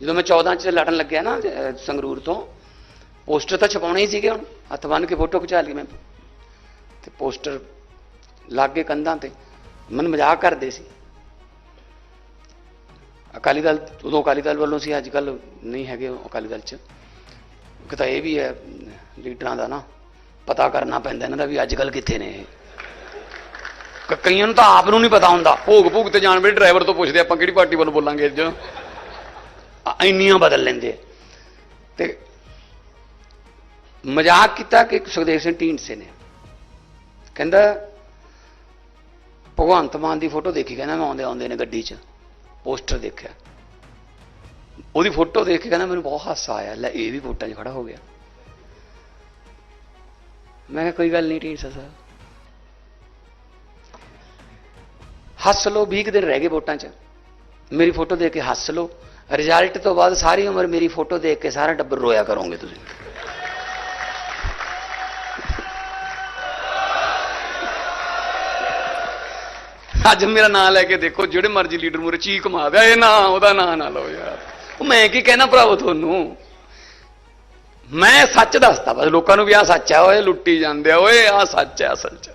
ਜਦੋਂ ਮੈਂ 14 ਚ ਲੜਨ ਲੱਗਿਆ ਨਾ ਸੰਗਰੂਰ ਤੋਂ, ਪੋਸਟਰ ਤਾਂ ਛਪਾਉਣੇ ਹੀ ਸੀਗੇ ਹੁਣ, ਹੱਥ ਬੰਨ ਕੇ ਫੋਟੋ ਖਿਚਾ ਲਈ ਮੈਂ। ਤੇ ਪੋਸਟਰ ਲੱਗ ਗਏ ਕੰਧਾਂ ਤੇ, ਮਨ ਮਜ਼ਾਕ ਕਰਦੇ ਸੀ। ਅਕਾਲੀ ਦਲ, ਉਦੋਂ ਅਕਾਲੀ ਦਲ ਵੱਲੋਂ ਸੀ, ਅੱਜ ਕੱਲ ਨਹੀਂ ਹੈਗੇ ਅਕਾਲੀ ਦਲ ਚ। ਇੱਕ ਤਾਂ ਇਹ ਵੀ ਹੈ, ਲੀਡਰਾਂ ਦਾ ਨਾ, ਪਤਾ ਕਰਨਾ ਪੈਂਦਾ ਇਹਨਾਂ ਦਾ ਵੀ ਅੱਜ ਕੱਲ ਕਿੱਥੇ ਨੇ। ਇਹ ਕਈਆਂ ਨੂੰ ਤਾਂ ਆਪ ਨੂੰ ਨਹੀਂ ਪਤਾ ਹੁੰਦਾ। ਭੋਗ ਭੋਗ ਤੇ ਜਾਣ ਵੇਲੇ ਡਰਾਈਵਰ ਤੋਂ ਪੁੱਛਦੇ ਆਪਾਂ ਕਿਹੜੀ ਪਾਰਟੀ ਵੱਲੋਂ ਬੋਲਾਂਗੇ ਅੱਜ? ਆ- ਇੰਨੀਆਂ ਬਦਲ ਲੈਂਦੇ ਤੇ ਮਜ਼ਾਕ ਕੀਤਾ ਕਿ ਸੁਖਦੇਵ ਸਿੰਘ ਢੀਂਡਸੇ ਨੇ। ਕਹਿੰਦਾ, ਭਗਵੰਤ ਮਾਨ ਦੀ ਫੋਟੋ ਦੇਖੀ, ਕਹਿੰਦਾ ਮੈਂ ਆਉਂਦੇ ਆਉਂਦੇ ਨੇ ਗੱਡੀ 'ਚ। ਪੋਸਟਰ ਦੇਖਿਆ। ਉਹਦੀ ਫੋਟੋ ਦੇਖ ਕੇ ਕਹਿੰਦਾ ਮੈਨੂੰ ਬਹੁਤ ਹਾਸਾ ਆਇਆ, ਲੈ ਇਹ ਵੀ ਵੋਟਾਂ 'ਚ ਖੜਾ ਹੋ ਗਿਆ। ਮੈਂ ਕਿਹਾ, ਕੋਈ ਗੱਲ ਨਹੀਂ ਢੀਂਡਸਾ ਸਾਹਿਬ। ਹੱਸ ਲਓ 20 ਕੁ ਦਿਨ ਰਹਿ ਗਏ ਵੋਟਾਂ 'ਚ। ਮੇਰੀ ਫੋਟੋ ਦੇਖ ਕੇ ਹੱਸ ਲਓ। ਰਿਜ਼ਲਟ ਤੋਂ ਬਾਅਦ ਸਾਰੀ ਉਮਰ ਮੇਰੀ ਫੋਟੋ ਦੇਖ ਕੇ ਸਾਰਾ ਟੱਬਰ ਰੋਇਆ ਕਰੋਗੇ ਤੁਸੀਂ। ਅੱਜ ਮੇਰਾ ਨਾਂ ਲੈ ਕੇ ਦੇਖੋ, ਜਿਹੜੇ ਮਰਜ਼ੀ ਲੀਡਰ ਮੂਰੇ ਚੀਕ ਮਾਰਦਾ ਇਹ ਨਾ, ਉਹਦਾ ਨਾਂ ਨਾ ਲਓ ਯਾਰ। ਉਹ ਮੈਂ ਕੀ ਕਹਿਣਾ ਭਰਾਵੋ ਤੁਹਾਨੂੰ? ਮੈਂ ਸੱਚ ਦੱਸਦਾ, ਬਸ ਲੋਕਾਂ ਨੂੰ ਵੀ ਆ ਸੱਚ ਆ, ਓਏ ਲੁੱਟੀ ਜਾਂਦੇ ਆ, ਓਏ ਆ ਸੱਚ ਆ ਅਸਲ 'ਚ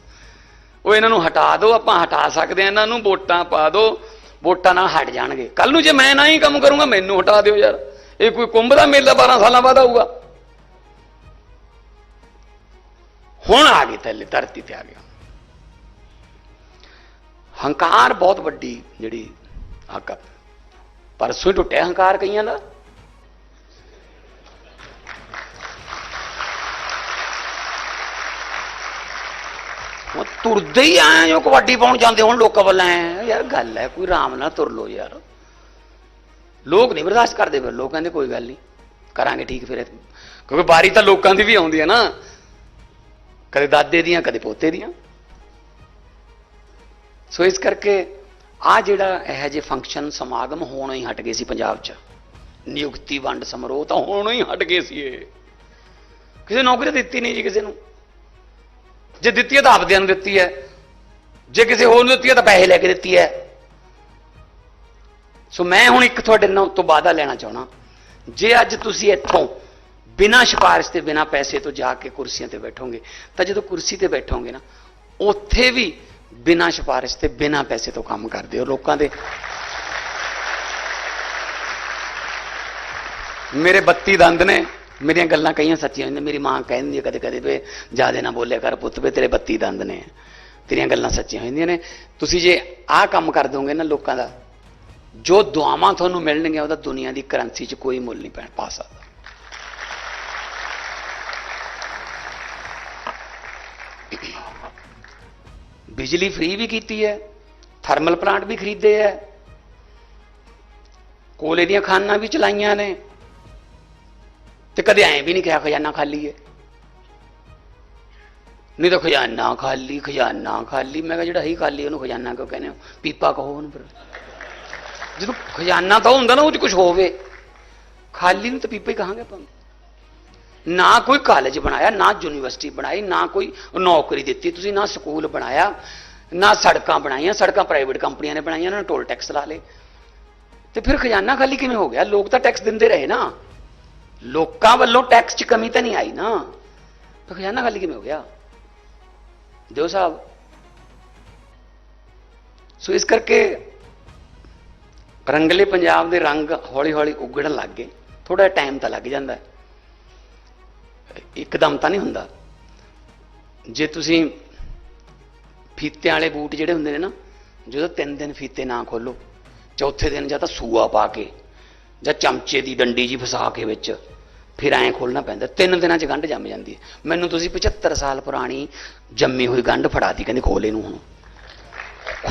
ਉਹ ਇਹਨਾਂ ਨੂੰ ਹਟਾ ਦਿਓ, ਆਪਾਂ ਹਟਾ ਸਕਦੇ ਆ, ਇਹਨਾਂ ਨੂੰ ਵੋਟਾਂ ਪਾ ਦਿਓ। ਵੋਟਾਂ ਨਾਲ ਹਟ ਜਾਣਗੇ। ਕੱਲ ਨੂੰ ਜੇ ਮੈਂ ਨਾ ਹੀ ਕੰਮ ਕਰੂੰਗਾ, ਮੈਨੂੰ ਹਟਾ ਦਿਓ ਯਾਰ। ਇਹ ਕੋਈ ਕੁੰਭ ਦਾ ਮੇਲਾ 12 ਸਾਲਾਂ ਬਾਅਦ ਆਊਗਾ। ਹੁਣ ਆ ਗਈ ਥੱਲੇ, ਧਰਤੀ ਤੇ ਆ ਗਿਆ। ਹੰਕਾਰ ਬਹੁਤ ਵੱਡੀ ਜਿਹੜੀ ਆਕਾ ਪਰਸੋਂ ਹੀ ਟੁੱਟਿਆ ਹੰਕਾਰ ਕਈਆਂ ਦਾ ਉਹ ਤੁਰਦੇ ਹੀ ਆਏ ਜੋ ਕਬੱਡੀ ਪਾਉਣ ਜਾਂਦੇ ਹੁਣ ਲੋਕਾਂ ਵੱਲ ਐ ਯਾਰ ਗੱਲ ਹੈ ਕੋਈ ਆਰਾਮ ਨਾਲ ਤੁਰ ਲੋ ਯਾਰ। ਲੋਕ ਨਹੀਂ ਬਰਦਾਸ਼ਤ ਕਰਦੇ ਫਿਰ, ਲੋਕ ਕਹਿੰਦੇ ਕੋਈ ਗੱਲ ਨਹੀਂ, ਕਰਾਂਗੇ ਠੀਕ ਫਿਰ ਕਿਉਂਕਿ ਬਾਰੀ ਤਾਂ ਲੋਕਾਂ ਦੀ ਵੀ ਆਉਂਦੀ ਹੈ ਨਾ, ਕਦੇ ਦਾਦੇ ਦੀਆਂ, ਕਦੇ ਪੋਤੇ ਦੀਆਂ। ਸੋ ਇਸ ਕਰਕੇ ਆ ਜਿਹੜਾ ਇਹ ਜੇ ਫੰਕਸ਼ਨ ਸਮਾਗਮ ਹੋਣਾ ਹੀ ਹਟ ਗਏ ਸੀ ਪੰਜਾਬ 'ਚ। ਨਿਯੁਕਤੀ ਵੰਡ ਸਮਾਰੋਹ ਤਾਂ ਹੋਣੋਂ ਹੀ ਹਟ ਗਏ ਸੀ ਇਹ। ਕਿਸੇ ਨੌਕਰੀ ਦਿੱਤੀ ਨਹੀਂ ਜੀ ਕਿਸੇ ਨੂੰ। ਜੇ ਦਿੱਤੀ ਹੈ ਤਾਂ ਆਪਦਿਆਂ ਨੂੰ ਦਿੱਤੀ ਹੈ। ਜੇ ਕਿਸੇ ਹੋਰ ਨੂੰ ਦਿੱਤੀ ਹੈ ਤਾਂ ਪੈਸੇ ਲੈ ਕੇ ਦਿੱਤੀ ਹੈ। ਸੋ ਮੈਂ ਹੁਣ ਇੱਕ ਤੁਹਾਡੇ ਨਾਲ ਤੋਂ ਵਾਅਦਾ ਲੈਣਾ ਚਾਹਣਾ ਜੇ ਅੱਜ ਤੁਸੀਂ ਇੱਥੋਂ ਬਿਨਾਂ ਸਿਫਾਰਿਸ਼ ਤੇ ਬਿਨਾਂ ਪੈਸੇ ਤੋਂ ਜਾ ਕੇ ਕੁਰਸੀਆਂ ਤੇ ਬੈਠੋਗੇ, ਤਾਂ ਜਦੋਂ ਕੁਰਸੀ ਤੇ ਬੈਠੋਗੇ ਨਾ, ਉੱਥੇ ਵੀ ਬਿਨਾਂ ਸਿਫਾਰਿਸ਼ ਤੇ ਬਿਨਾਂ ਪੈਸੇ ਤੋਂ ਕੰਮ ਕਰਦੇ ਹੋ ਲੋਕਾਂ ਦੇ। ਮੇਰੇ 32 ਦੰਦ ਨੇ। ਮੇਰੀਆਂ ਗੱਲਾਂ ਕਈਆਂ ਸੱਚੀਆਂ ਹੁੰਦੀਆਂ ਮੇਰੀ ਮਾਂ ਕਹਿੰਦੀ ਹੈ ਕਦੇ ਕਦੇ ਵੇ, ਜਿਆਦੇ ਨਾ ਬੋਲਿਆ ਕਰ ਪੁੱਤ, ਵੇ ਤੇਰੇ 32 ਦੰਦ ਨੇ। ਤੇਰੀਆਂ ਗੱਲਾਂ ਸੱਚੀਆਂ ਹੁੰਦੀਆਂ ਨੇ। ਤੁਸੀਂ ਜੇ ਆਹ ਕੰਮ ਕਰ ਦੋਗੇ ਨਾ ਲੋਕਾਂ ਦਾ, ਜੋ ਦੁਆਵਾਂ ਤੁਹਾਨੂੰ ਮਿਲਣਗੀਆਂ, ਉਹਦਾ ਦੁਨੀਆ ਦੀ ਕਰੰਸੀ 'ਚ ਕੋਈ ਮੁੱਲ ਨਹੀਂ ਪੈਣ ਪਾ ਸਕਦਾ। ਬਿਜਲੀ ਫ੍ਰੀ ਵੀ ਕੀਤੀ ਹੈ, ਥਰਮਲ ਪਲਾਂਟ ਵੀ ਖਰੀਦੇ ਹੈ, ਕੋਲੇ ਦੀਆਂ ਖਾਨਾਂ ਵੀ ਚਲਾਈਆਂ ਨੇ। ਤੇ ਕਦੇ ਐਂ ਵੀ ਨਹੀਂ ਕਿਹਾ ਖਜ਼ਾਨਾ ਖਾਲੀ ਹੈ ਨਹੀਂ ਤਾਂ ਖਜ਼ਾਨਾ ਖਾਲੀ ਖਜ਼ਾਨਾ ਖਾਲੀ ਮੈਂ ਕਿਹਾ ਜਿਹੜਾ ਹੀ ਖਾਲੀ ਉਹਨੂੰ ਖਜ਼ਾਨਾ ਕਿਉਂ ਕਹਿੰਦੇ ਹੋ ਪੀਪਾ ਕਹੋ ਉਹਨੂੰ ਫਿਰ ਜਦੋਂ ਖਜ਼ਾਨਾ ਤਾਂ ਹੁੰਦਾ ਨਾ ਉਹ ਚ ਕੁਝ ਹੋਵੇ ਖਾਲੀ ਨੂੰ ਤਾਂ ਪੀਪਾ ਹੀ ਕਹਾਂਗੇ ਆਪਾਂ ਨਾ ਕੋਈ ਕਾਲਜ ਬਣਾਇਆ ਨਾ ਯੂਨੀਵਰਸਿਟੀ ਬਣਾਈ ਨਾ ਕੋਈ ਨੌਕਰੀ ਦਿੱਤੀ ਤੁਸੀਂ ਨਾ ਸਕੂਲ ਬਣਾਇਆ ਨਾ ਸੜਕਾਂ ਬਣਾਈਆਂ ਸੜਕਾਂ ਪ੍ਰਾਈਵੇਟ ਕੰਪਨੀਆਂ ਨੇ ਬਣਾਈਆਂ ਉਹਨਾਂ ਨੇ ਟੋਲ ਟੈਕਸ ਲਾ ਲਏ ਤੇ ਫਿਰ ਖਜ਼ਾਨਾ ਖਾਲੀ ਕਿਵੇਂ ਹੋ ਗਿਆ ਲੋਕ ਤਾਂ ਟੈਕਸ ਦਿੰਦੇ ਰਹੇ ਨਾ ਲੋਕਾਂ ਵੱਲੋਂ ਟੈਕਸ 'ਚ ਕਮੀ ਤਾਂ ਨਹੀਂ ਆਈ ਨਾ। ਤਾਂ ਖਜ਼ਾਨਾ ਖਾਲੀ ਕਿਵੇਂ ਹੋ ਗਿਆ? ਦਿਓ ਸਾਹਿਬ ਸੋ ਇਸ ਕਰਕੇ ਰੰਗਲੇ ਪੰਜਾਬ ਦੇ ਰੰਗ ਹੌਲੀ-ਹੌਲੀ ਉਗੜਨ ਲੱਗ ਗਏ। ਥੋੜਾ ਟਾਈਮ ਤਾਂ ਲੱਗ ਜਾਂਦਾ। ਹੈ ਇੱਕਦਮ ਤਾਂ ਨਹੀਂ ਹੁੰਦਾ। ਜੇ ਤੁਸੀਂ ਫੀਤਿਆਂ ਵਾਲੇ ਬੂਟ ਜਿਹੜੇ ਹੁੰਦੇ ਨੇ ਨਾ ਜਦੋਂ ਤਿੰਨ ਦਿਨ ਫੀਤੇ ਨਾ ਖੋਲੋ ਚੌਥੇ ਦਿਨ ਜਾਂ ਤਾਂ ਸੂਆ ਪਾ ਕੇ ਜਾਂ ਚਮਚੇ ਦੀ ਡੰਡੀ ਜੀ ਫਸਾ ਕੇ ਵਿੱਚ ਫਿਰ ਐਂ ਖੋਲਣਾ ਪੈਂਦਾ। ਤਿੰਨ ਦਿਨਾਂ 'ਚ ਗੰਢ ਜੰਮ ਜਾਂਦੀ ਹੈ। ਮੈਨੂੰ ਤੁਸੀਂ 75 ਸਾਲ ਪੁਰਾਣੀ ਜੰਮੀ ਹੋਈ ਗੰਢ ਫੜਾਤੀ ਕਹਿੰਦੇ ਖੋਲ ਇਹਨੂੰ ਹੁਣ।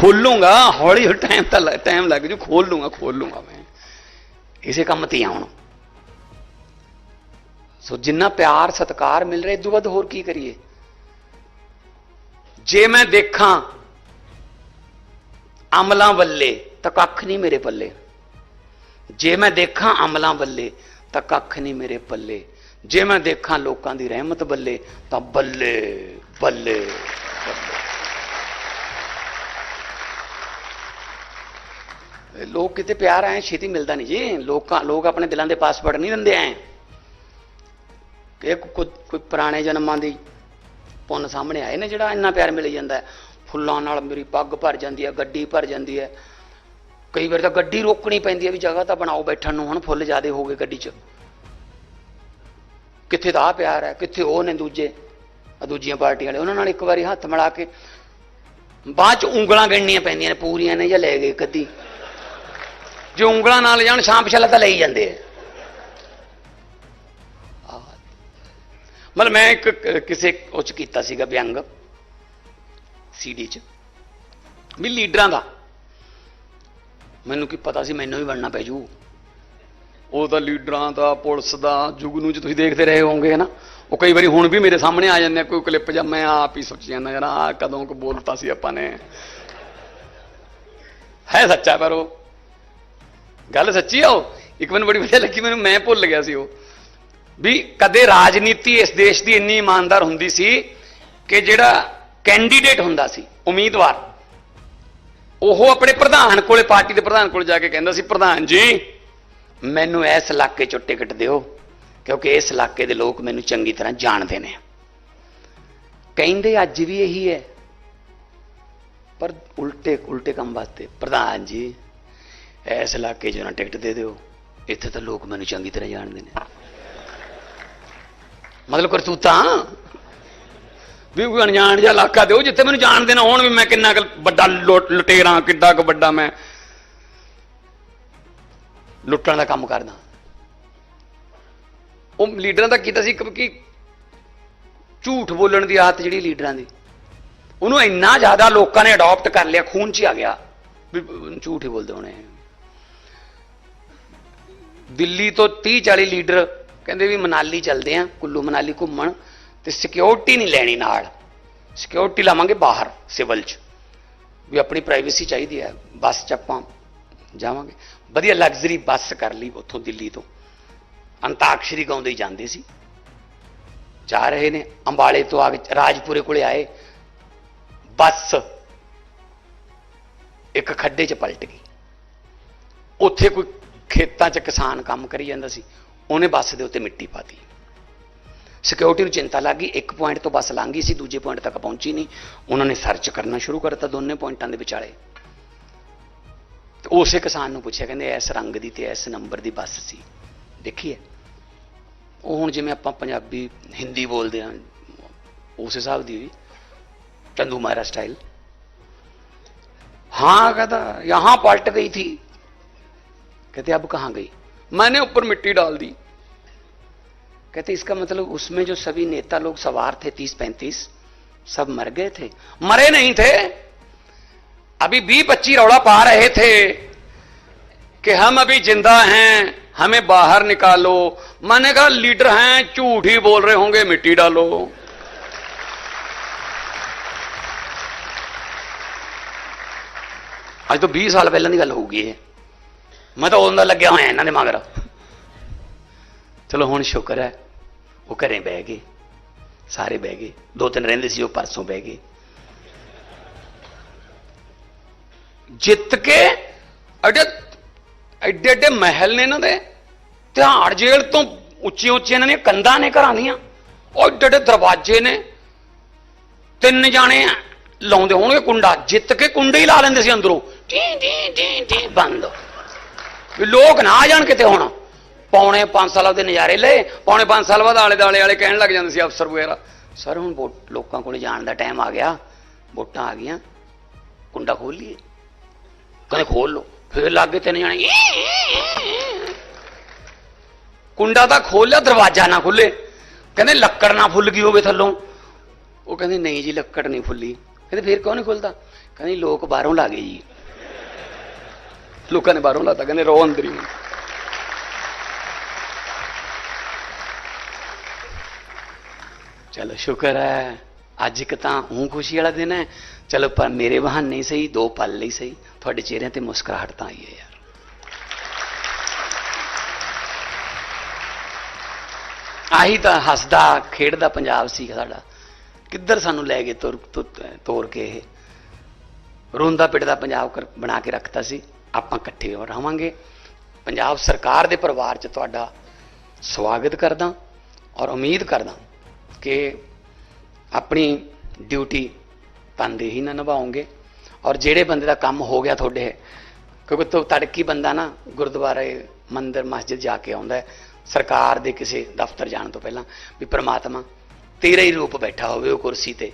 ਖੋਲੂੰਗਾ, ਹੌਲੀ ਹੌਲੀ ਟਾਈਮ ਤਾਂ ਟਾਈਮ ਲੱਗ ਜੂ, ਖੋਲ ਲੂੰਗਾ ਖੋਲ ਲੂੰਗਾ ਮੈਂ। ਇਸੇ ਕੰਮ ਤੇ ਆਉਣ। ਸੋ ਜਿੰਨਾ ਪਿਆਰ, ਸਤਿਕਾਰ ਮਿਲ ਰਿਹਾ, ਇਦੋਂ ਵੱਧ ਹੋਰ ਕੀ ਕਰੀਏ? ਜੇ ਮੈਂ ਦੇਖਾਂ ਅਮਲਾਂ ਵੱਲੇ ਤਾਂ ਕੱਖ ਨਹੀਂ ਮੇਰੇ ਪੱਲੇ। ਜੇ ਮੈਂ ਦੇਖਾਂ ਅਮਲਾਂ ਵੱਲੇ ਤਾਂ ਕੱਖ ਨਹੀਂ ਮੇਰੇ ਪੱਲੇ ਜੇ ਮੈਂ ਦੇਖਾਂ ਲੋਕਾਂ ਦੀ ਰਹਿਮਤ ਬੱਲੇ, ਤਾਂ ਬੱਲੇ ਬੱਲੇ ਲੋਕ ਕਿਤੇ ਪਿਆਰ ਐ, ਛੇਤੀ ਮਿਲਦਾ ਨਹੀਂ ਜੀ। ਲੋਕਾਂ, ਲੋਕ ਆਪਣੇ ਦਿਲਾਂ ਦੇ ਪਾਸਵਰਡ ਨਹੀਂ ਦਿੰਦੇ ਐ। ਕਿ ਕੋਈ ਪੁਰਾਣੇ ਜਨਮਾਂ ਦੀ ਪੁੰਨ ਸਾਹਮਣੇ ਆਏ ਨੇ ਜਿਹੜਾ ਇੰਨਾ ਪਿਆਰ ਮਿਲ ਜਾਂਦਾ ਫੁੱਲਾਂ ਨਾਲ ਮੇਰੀ ਪੱਗ ਭਰ ਜਾਂਦੀ ਹੈ, ਗੱਡੀ ਭਰ ਜਾਂਦੀ ਹੈ। ਕਈ ਵਾਰ ਤਾਂ ਗੱਡੀ ਰੋਕਣੀ ਪੈਂਦੀ ਹੈ ਵੀ ਜਗ੍ਹਾ ਤਾਂ ਬਣਾਓ ਬੈਠਣ ਨੂੰ, ਹੁਣ ਫੁੱਲ ਜ਼ਿਆਦੇ ਹੋ ਗਏ ਗੱਡੀ 'ਚ। ਕਿੱਥੇ ਦਾ ਪਿਆਰ ਹੈ, ਕਿੱਥੇ ਉਹ ਨੇ ਦੂਜੇ ਦੂਜੀਆਂ ਪਾਰਟੀਆਂ ਵਾਲੇ। ਉਹਨਾਂ ਨਾਲ ਇੱਕ ਵਾਰੀ ਹੱਥ ਮਿਲਾ ਕੇ ਬਾਅਦ 'ਚ ਉਂਗਲਾਂ ਗਿਣਨੀਆਂ ਪੈਂਦੀਆਂ ਨੇ, ਪੂਰੀਆਂ ਨੇ ਜਾਂ ਲੈ ਗਏ ਕਦੀ ਜੇ ਉਂਗਲਾਂ ਨਾਲ ਜਾਣ, ਸ਼ਾਮ ਛੱਲਾ ਤਾਂ ਲਈ ਜਾਂਦੇ ਆ। ਮਤਲਬ ਮੈਂ ਇੱਕ ਕਿਸੇ ਉਹ 'ਚ ਕੀਤਾ ਸੀਗਾ ਵਿਅੰਗ, ਸੀਡੀ 'ਚ। ਵੀ ਲੀਡਰਾਂ ਦਾ। ਮੈਨੂੰ ਕੀ ਪਤਾ ਸੀ ਮੈਨੂੰ ਵੀ ਬਣਨਾ ਪੈ ਜੂ। ਉਹ ਤਾਂ ਲੀਡਰਾਂ ਦਾ, ਪੁਲਿਸ ਦਾ, ਜੁਗ ਨੂੰ ਜੇ ਤੁਸੀਂ ਦੇਖਦੇ ਰਹੇ ਹੋਵੋਗੇ ਨਾ? ਉਹ ਕਈ ਵਾਰੀ ਹੁਣ ਵੀ ਮੇਰੇ ਸਾਹਮਣੇ ਆ ਜਾਂਦੇ ਆ, ਕੋਈ ਕਲਿੱਪ ਜਾਂ ਮੈਂ ਆਪ ਹੀ ਸੋਚੀ ਜਾਂਦਾ, ਯਾਰ ਆ ਕਦੋਂ ਕੋ ਬੋਲਤਾ ਸੀ ਆਪਾਂ ਨੇ। ਹੈ ਸੱਚਾ ਪਰ ਉਹ। ਗੱਲ ਸੱਚੀ ਆ ਉਹ? ਇੱਕ ਮੈਨੂੰ ਬੜੀ ਵਧੀਆ ਲੱਗੀ, ਮੈਨੂੰ ਮੈਂ ਭੁੱਲ ਗਿਆ ਸੀ ਉਹ। ਵੀ ਕਦੇ ਰਾਜਨੀਤੀ ਇਸ ਦੇਸ਼ ਦੀ ਇੰਨੀ ਇਮਾਨਦਾਰ ਹੁੰਦੀ ਸੀ ਕਿ ਜਿਹੜਾ ਕੈਂਡੀਡੇਟ ਹੁੰਦਾ ਸੀ, ਉਮੀਦਵਾਰ। ਉਹ ਆਪਣੇ ਪ੍ਰਧਾਨ ਕੋਲੇ, ਪਾਰਟੀ ਦੇ ਪ੍ਰਧਾਨ ਕੋਲ ਜਾ ਕੇ ਕਹਿੰਦਾ ਸੀ, ਪ੍ਰਧਾਨ ਜੀ, ਮੈਨੂੰ ਇਸ ਇਲਾਕੇ ਚੋਂ ਟਿਕਟ ਦਿਓ, ਕਿਉਂਕਿ ਇਸ ਇਲਾਕੇ ਦੇ ਲੋਕ ਮੈਨੂੰ ਚੰਗੀ ਤਰ੍ਹਾਂ ਜਾਣਦੇ ਨੇ। ਕਹਿੰਦੇ, ਅੱਜ ਵੀ ਇਹੀ ਹੈ। ਪਰ ਉਲਟੇ ਉਲਟੇ ਕੰਮ ਵਾਸਤੇ, ਪ੍ਰਧਾਨ ਜੀ, ਇਸ ਇਲਾਕੇ 'ਚ ਨਾ ਟਿਕਟ ਦੇ ਦਿਓ, ਇੱਥੇ ਤਾਂ ਲੋਕ ਮੈਨੂੰ ਚੰਗੀ ਤਰ੍ਹਾਂ ਜਾਣਦੇ ਨੇ। ਮਤਲਬ ਕਰਤੂਤਾਂ। ਵੀ ਕੋਈ ਅਣਜਾਣ ਜਿਹਾ ਇਲਾਕਾ ਦਿਓ ਜਿੱਥੇ ਮੈਨੂੰ ਜਾਣਦੇ ਨਾ ਹੋਣ ਵੀ ਮੈਂ ਕਿੰਨਾ ਕੁ ਵੱਡਾ ਲੁ- ਲੁਟੇਰਾਂ, ਕਿੱਡਾ ਕੁ ਵੱਡਾ ਮੈਂ ਲੁੱਟਣ ਦਾ ਕੰਮ ਕਰਦਾ। ਉਹ ਲੀਡਰਾਂ ਦਾ ਕੀਤਾ ਸੀ ਕਿ ਝੂਠ ਬੋਲਣ ਦੀ ਆਦਤ ਜਿਹੜੀ ਲੀਡਰਾਂ ਦੀ। ਉਹਨੂੰ ਇੰਨਾ ਜ਼ਿਆਦਾ ਲੋਕਾਂ ਨੇ ਅਡਾਪਟ ਕਰ ਲਿਆ, ਖੂਨ 'ਚ ਹੀ ਆ ਗਿਆ ਵੀ ਝੂਠ ਹੀ ਬੋਲਦੇ ਹੋਣੇ। ਦਿੱਲੀ ਤੋਂ 30 40 ਲੀਡਰ ਕਹਿੰਦੇ ਵੀ ਮਨਾਲੀ ਚੱਲਦੇ ਆ, ਕੁੱਲੂ ਮਨਾਲੀ ਘੁੰਮਣ। ਤੇ ਸਿਕਿਉਰਿਟੀ ਨਹੀਂ ਲੈਣੀ ਨਾਲ। ਸਿਕਿਉਰਿਟੀ ਲਾਵਾਂਗੇ ਬਾਹਰ ਸਿਵਲ 'ਚ। ਵੀ ਆਪਣੀ ਪ੍ਰਾਈਵੇਸੀ ਚਾਹੀਦੀ ਹੈ, ਬੱਸ 'ਚ ਆਪਾਂ ਜਾਵਾਂਗੇ। ਵਧੀਆ ਲਗਜ਼ਰੀ ਬੱਸ ਕਰ ਲਈ ਉੱਥੋਂ ਦਿੱਲੀ ਤੋਂ। ਅੰਤਾਕਸ਼ਰੀ ਗਾਉਂਦੇ ਹੀ ਜਾਂਦੇ ਸੀ। ਜਾ ਰਹੇ ਨੇ, ਅੰਬਾਲੇ ਤੋਂ ਆ ਕੇ ਰਾਜਪੁਰੇ ਕੋਲੇ ਆਏ। ਬੱਸ ਇੱਕ ਖੱਡੇ 'ਚ ਪਲਟ ਗਈ। ਉੱਥੇ ਕੋਈ ਖੇਤਾਂ 'ਚ ਕਿਸਾਨ ਕੰਮ ਕਰੀ ਜਾਂਦਾ ਸੀ। ਉਹਨੇ ਬੱਸ ਦੇ ਉੱਤੇ ਮਿੱਟੀ ਪਾਤੀ। ਸਿਕਿਉਰਿਟੀ ਨੂੰ ਚਿੰਤਾ ਲੱਗ ਗਈ ਇੱਕ ਪੁਆਇੰਟ ਤੋਂ ਬੱਸ ਲੰਘ ਗਈ ਸੀ ਦੂਜੇ ਪੁਆਇੰਟ ਤੱਕ ਪਹੁੰਚੀ ਨਹੀਂ ਉਹਨਾਂ ਨੇ ਸਰਚ ਕਰਨਾ ਸ਼ੁਰੂ ਕਰਤਾ ਦੋਨੇ ਪੁਆਇੰਟਾਂ ਦੇ ਵਿਚਾਲੇ ਤੇ ਉਸੇ ਕਿਸਾਨ ਨੂੰ ਪੁੱਛਿਆ ਕਹਿੰਦੇ ਇਸ ਰੰਗ ਦੀ ਤੇ ਇਸ ਨੰਬਰ ਦੀ ਬੱਸ ਸੀ ਦੇਖੀਏ ਉਹ ਹੁਣ ਜਿਵੇਂ ਆਪਾਂ ਪੰਜਾਬੀ ਹਿੰਦੀ ਬੋਲਦੇ ਹਾਂ ਉਸ ਹਿਸਾਬ ਦੀ ਹੋਈ ਚੰਦੂ ਮਾਰਾ स्टाइल हाँ कहता यहां पलट गई थी कहते अब कहां गई मैंने ऊपर मिट्टी डाल दी कहते इसका मतलब उसमें जो सभी नेता लोग सवार थे तीस पैंतीस सब मर गए थे मरे नहीं थे अभी बी पच्ची रौला पा रहे थे कि हम अभी जिंदा हैं हमें बाहर निकालो मैंने कहा लीडर हैं झूठ ही बोल रहे होंगे मिट्टी डालो ਅੱਜ ਤੋਂ 20 ਸਾਲ ਪਹਿਲਾਂ ਦੀ ਗੱਲ ਹੋਊਗੀ ਇਹ ਮੈਂ ਤਾਂ ਉਦੋਂ ਦਾ ਲੱਗਿਆ ਹੋਇਆ ਇਹਨਾਂ ਦੇ ਮਗਰ ਚਲੋ ਹੁਣ ਸ਼ੁਕਰ ਹੈ ਉਹ ਘਰੇ ਬਹਿ ਗਏ। ਸਾਰੇ ਬਹਿ ਗਏ। ਦੋ ਤਿੰਨ ਰਹਿੰਦੇ ਸੀ, ਉਹ ਪਰਸੋਂ ਬਹਿ ਗਏ। ਜਿੱਤ ਕੇ ਐਡੇ ਐਡੇ ਐਡੇ ਮਹਿਲ ਨੇ ਇਹਨਾਂ ਦੇ ਤਿਹਾੜ ਜੇਲ੍ਹ ਤੋਂ ਉੱਚੀਆਂ ਉੱਚੀਆਂ ਇਹਨਾਂ ਦੀਆਂ ਕੰਧਾਂ ਨੇ ਘਰਾਂ ਦੀਆਂ। ਉਹ ਐਡੇ ਐਡੇ ਦਰਵਾਜ਼ੇ ਨੇ। ਤਿੰਨ ਜਾਣੇ ਲਾਉਂਦੇ ਹੋਣਗੇ ਕੁੰਡਾ। ਜਿੱਤ ਕੇ ਕੁੰਡੇ ਹੀ ਲਾ ਲੈਂਦੇ ਸੀ ਅੰਦਰੋਂ। ਟੀ ਟੀ ਟੀ ਟੀ ਬੰਦ। ਲੋਕ ਨਾ ਆ ਜਾਣ ਕਿਤੇ ਹੁਣ। ਪੌਣੇ 5 ਸਾਲਾਂ ਦੇ ਨਜ਼ਾਰੇ ਲਏ, ਪੌਣੇ 5 ਸਾਲ ਬਾਅਦ ਆਲੇ ਦਾਲੇ ਵਾਲੇ ਕਹਿਣ ਲੱਗ ਜਾਂਦੇ ਸੀ ਅਫਸਰ ਵਗੈਰਾ, ਸਰ, ਹੁਣ ਵੋਟ- ਲੋਕਾਂ ਕੋਲ ਜਾਣ ਦਾ ਟਾਈਮ ਆ ਗਿਆ, ਵੋਟਾਂ ਆ ਗਈਆਂ, ਕੁੰਡਾ ਖੋਲ ਲਈਏ। ਕਹਿੰਦੇ ਖੋਲ ਲਓ। ਫਿਰ ਲੱਗੇ ਤਿੰਨ ਜਾਣੇ ਕੁੰਡਾ ਤਾਂ ਖੋਲਿਆ ਦਰਵਾਜ਼ਾ ਨਾ ਖੁੱਲੇ ਕਹਿੰਦੇ, ਲੱਕੜ ਨਾ ਫੁੱਲ ਗਈ ਹੋਵੇ ਥੱਲੋਂ। ਉਹ ਕਹਿੰਦੇ, ਨਹੀਂ ਜੀ, ਲੱਕੜ ਨਹੀਂ ਫੁੱਲੀ। ਕਹਿੰਦੇ, ਫਿਰ ਕਿਉਂ ਨਹੀਂ ਖੁੱਲਦਾ? ਕਹਿੰਦੇ, ਲੋਕ ਬਾਹਰੋਂ ਲਾ ਗਏ ਜੀ। ਲੋਕਾਂ ਨੇ ਬਾਹਰੋਂ ਲਾਤਾ, ਕਹਿੰਦੇ, ਰੋ ਅੰਦਰ ਹੀ। ਚਲੋ, ਸ਼ੁਕਰ ਹੈ। ਅੱਜ ਇੱਕ ਤਾਂ ਹੂੰ ਖੁਸ਼ੀ ਵਾਲਾ ਦਿਨ ਹੈ। ਚਲੋ, ਪਰ ਮੇਰੇ ਬਹਾਨੇ ਹੀ ਸਹੀ, ਦੋ ਪਲ ਲਈ ਸਹੀ। ਤੁਹਾਡੇ ਚਿਹਰਿਆਂ ਤੇ ਮੁਸਕਰਾਹਟ ਤਾਂ ਆਈ ਹੈ ਯਾਰ। ਆਹੀ ਤਾਂ ਹੱਸਦਾ, ਖੇਡਦਾ ਪੰਜਾਬ ਸੀ ਸਾਡਾ। ਕਿੱਧਰ ਸਾਨੂੰ ਲੈ ਗਏ ਤੁਰ ਤੋਰ- ਤੋਰ ਕੇ ਇਹ? ਰੋਂਦਾ ਪਿੱਟਦਾ ਪੰਜਾਬ ਕਰ- ਬਣਾ ਕੇ ਰੱਖਤਾ ਸੀ। ਆਪਾਂ ਇਕੱਠੇ ਹੋ ਰਹਾਂਗੇ। ਪੰਜਾਬ ਸਰਕਾਰ ਦੇ ਪਰਿਵਾਰ 'ਚ ਤੁਹਾਡਾ ਸਵਾਗਤ ਕਰਦਾ ਔਰ ਉਮੀਦ ਕਰਦਾ ਕਿ ਆਪਣੀ ਡਿਊਟੀ ਤਨਦੇ ਹੀ ਨਾ ਨਿਭਾਓਗੇ ਔਰ ਜਿਹੜੇ ਬੰਦੇ ਦਾ ਕੰਮ ਹੋ ਗਿਆ ਤੁਹਾਡੇ, ਕਿਉਂਕਿ ਤੋ ਤੜਕੀ ਬੰਦਾ ਨਾ ਗੁਰਦੁਆਰੇ, ਮੰਦਿਰ, ਮਸਜਿਦ ਜਾ ਕੇ ਆਉਂਦਾ ਹੈ। ਸਰਕਾਰ ਦੇ ਕਿਸੇ ਦਫ਼ਤਰ ਜਾਣ ਤੋਂ ਪਹਿਲਾਂ ਵੀ ਪ੍ਰਮਾਤਮਾ ਤੇਰਾ ਹੀ ਰੂਪ ਬੈਠਾ ਹੋਵੇ ਉਹ ਕੁਰਸੀ ਤੇ।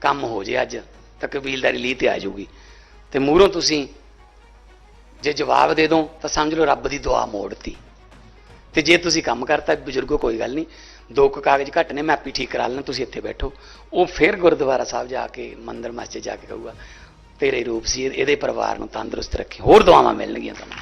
ਕੰਮ ਹੋ ਜੇ ਅੱਜ, ਤਾਂ ਕਬੀਲਦਾਰੀ ਲਈ ਤੇ ਆ ਜਾਊਗੀ। ਤੇ ਮੂਹਰੋਂ ਤੁਸੀਂ ਜੇ ਜਵਾਬ ਦੇ ਦੋ, ਤਾਂ ਸਮਝ ਲਓ ਰੱਬ ਦੀ ਦੁਆ ਮੋੜਤੀ। ਤੇ ਜੇ ਤੁਸੀਂ ਕੰਮ ਕਰਤਾ, ਬਜ਼ੁਰਗੋ, ਕੋਈ ਗੱਲ ਨਹੀਂ। ਦੋ ਕੁ ਕਾਗਜ਼ ਘੱਟ ਨੇ, ਮੈਂ ਆਪੀ ਠੀਕ ਕਰਾ ਲੈਣਾ ਤੁਸੀਂ ਇੱਥੇ ਬੈਠੋ। ਉਹ ਫਿਰ ਗੁਰਦੁਆਰਾ ਸਾਹਿਬ ਜਾ ਕੇ, ਮੰਦਰ, ਮਸਜਿਦ ਜਾ ਕੇ ਕਹੂਗਾ, ਤੇਰੇ ਰੂਪ ਸੀ, ਇਹਦੇ ਪਰਿਵਾਰ ਨੂੰ ਤੰਦਰੁਸਤ ਰੱਖੇ, ਹੋਰ ਦੁਆਵਾਂ ਮਿਲਣਗੀਆਂ ਤੁਹਾਨੂੰ।